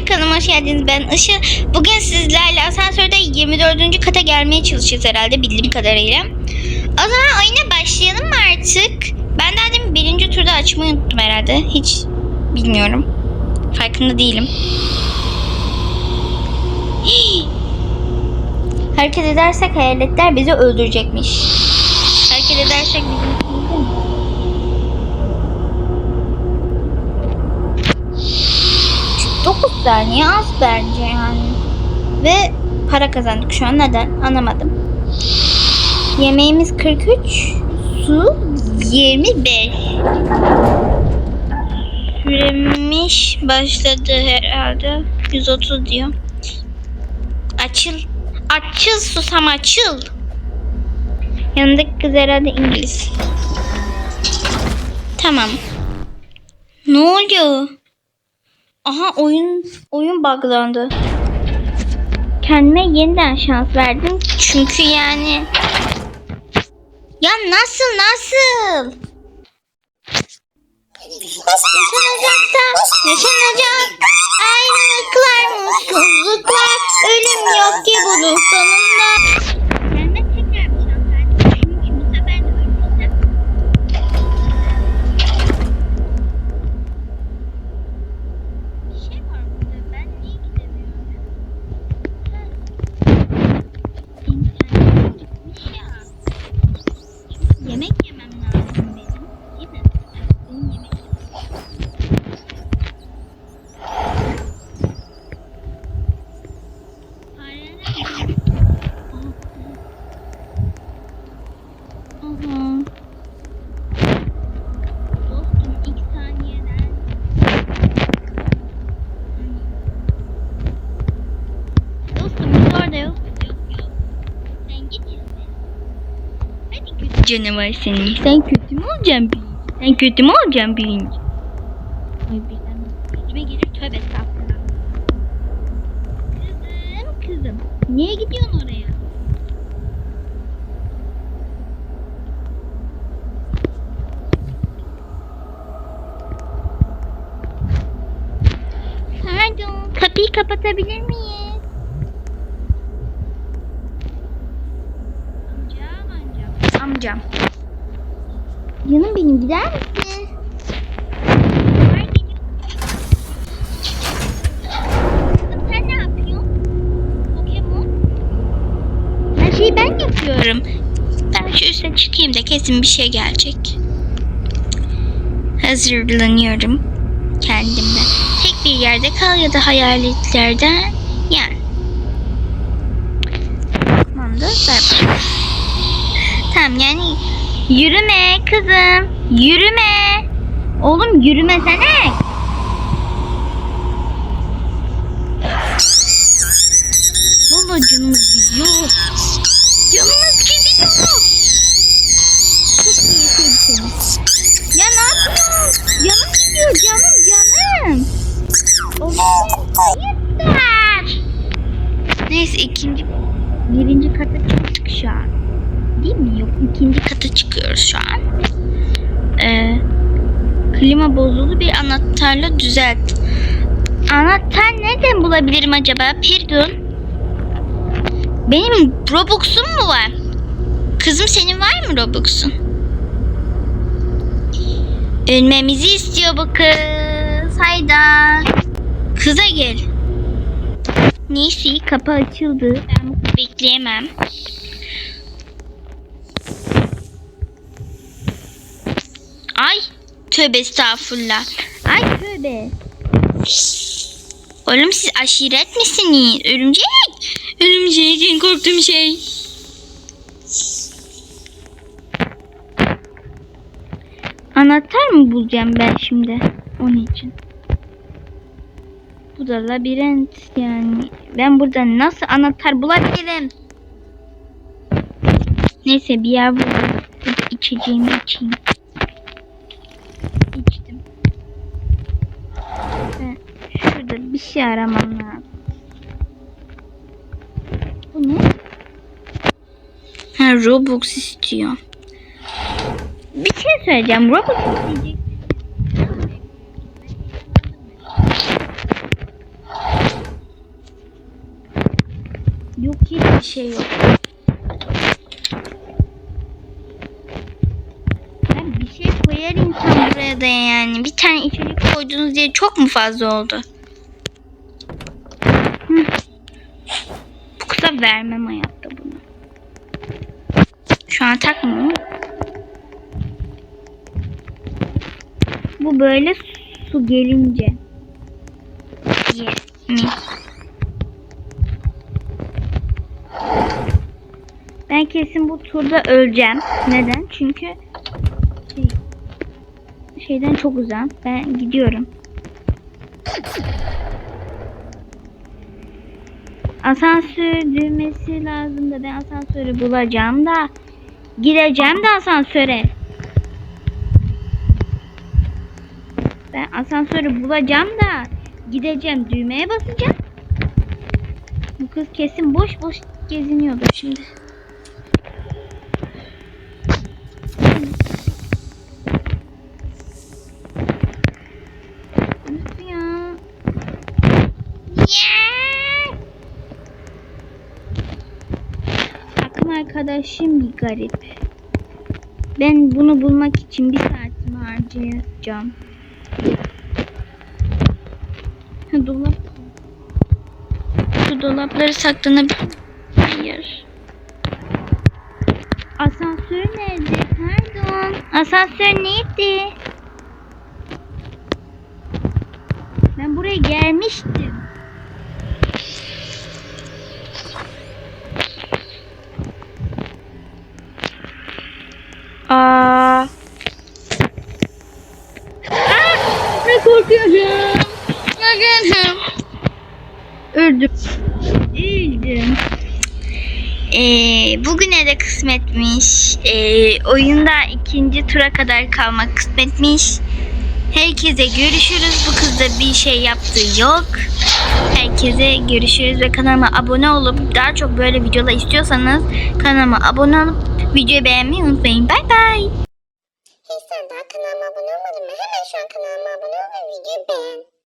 Arkadaşlar kanalıma hoş geldiniz. Ben Işıl. Bugün sizlerle asansörde 24. kata gelmeye çalışacağız herhalde bildiğim kadarıyla. O zaman oyuna başlayalım mı artık? Ben daha demin birinci turda açmayı unuttum herhalde. Hiç bilmiyorum. Farkında değilim. Hii. Hareket edersek hayaletler bizi öldürecekmiş. Hareket edersek bizi saniye az bence yani. Ve para kazandık şu an. Neden? Anlamadım. Yemeğimiz 43. Su 25. Süremiz başladı herhalde. 130 diyor. Açıl. Açıl susam açıl. Yanındaki kız herhalde İngiliz. Tamam. Ne oluyor? Aha oyun oyun buglandı. Kendime yeniden şans verdim. Çünkü yani ya nasıl nasıl? Yaşanacaksa yaşanacak ayrılıklar, mutsuzluklar, ölüm yok ki bunun sonunda. Kendime tekrar bir şans verdim. Çünkü bu sefer de ölmeyeceğim. Bir şey var burada. Ben niye gidemiyorum? İnternetim gitmiş ya. Çünkü yemek yemem lazım benim. Değil mi? Evet, benim yemek yemem Fareler Aha. Dostum ilk saniyeden Dostum biz orada yok. Yok yok. Sen git izle. Hadi kötü canavar seni. Sen kötü mü olacaksın birinci? Sen kötü mü olacaksın birden yüzüme gelir tövbe estağfurullah. Kızım kızım. Niye gidiyorsun oraya? Pardon. Kapıyı kapatabilir miyiz? Amcam. Yanım benim gider misin? Sen ne yapıyorsun? Pokemon. Her şeyi ben yapıyorum. Ben şu üste çıkayım da kesin bir şey gelecek. Hazırlanıyorum kendimden. Tek bir yerde kal ya da hayaletlerden yani. Tamamdır. Ver bakalım. Tamam yani yürüme kızım. Yürüme. Oğlum yürümesene. Valla canımız gidiyor. Canımız gidiyor. Ya ne yapıyorsun? Canım gidiyor canım canım. Oğlum yeter. Neyse ikinci birinci kata çıktık şu an. Değil mi? Yok ikinci kata çıkıyoruz şu an. Ee, klima bozuldu bir anahtarla düzelt. Anahtar nereden bulabilirim acaba? Pardon. Benim Robux'um mu var? Kızım senin var mı Robux'un? Ölmemizi istiyor bu kız. Hayda. Kıza gel. Neyse kapı açıldı. Ben bekleyemem. Ay tövbe estağfurullah. Ay tövbe. Oğlum siz aşiret misiniz? Örümcek. Örümcek en korktuğum şey. Anahtar mı bulacağım ben şimdi? Onun için. Bu da labirent yani. Ben burada nasıl anahtar bulabilirim? Neyse bir yer. Burada içeceğimi içeyim. İçtim. Ben şey aramam lazım. Bu ne? Ha Robux istiyor. Bir şey söyleyeceğim. Robux isteyecek. Yok hiçbir şey yok. Ya bir şey koyar insan buraya da yani. Bir tane içerik koydunuz diye çok mu fazla oldu? Hı. Bu kıza vermem hayatta bunu. Şu an takmıyorum. Bu böyle su gelince. Ye mi? Ben kesin bu turda öleceğim. Neden? Çünkü şey, şeyden çok uzak. Ben gidiyorum. Asansör düğmesi lazım da ben asansörü bulacağım da gideceğim de asansöre. Ben asansörü bulacağım da gideceğim düğmeye basacağım. Bu kız kesin boş boş geziniyordur şimdi. Arkadaşım bir garip. Ben bunu bulmak için bir saatimi harcayacağım. Ha, dolap. Şu dolapları saklanabilir. Hayır. Asansör nerede? Pardon. Asansör nerede? Ben buraya gelmiştim. Aa. Ah, ne korkuyorum. Bakın. Öldüm. Öldüm. Ee, bugüne de kısmetmiş. Ee, oyunda ikinci tura kadar kalmak kısmetmiş. Herkese görüşürüz. Bu kız da bir şey yaptığı yok. Herkese görüşürüz ve kanalıma abone olup daha çok böyle videolar istiyorsanız kanalıma abone olup videoyu beğenmeyi unutmayın. Bay bay. Hey sen daha kanalıma abone olmadın mı? Hemen şu an kanalıma abone ol ve videoyu beğen.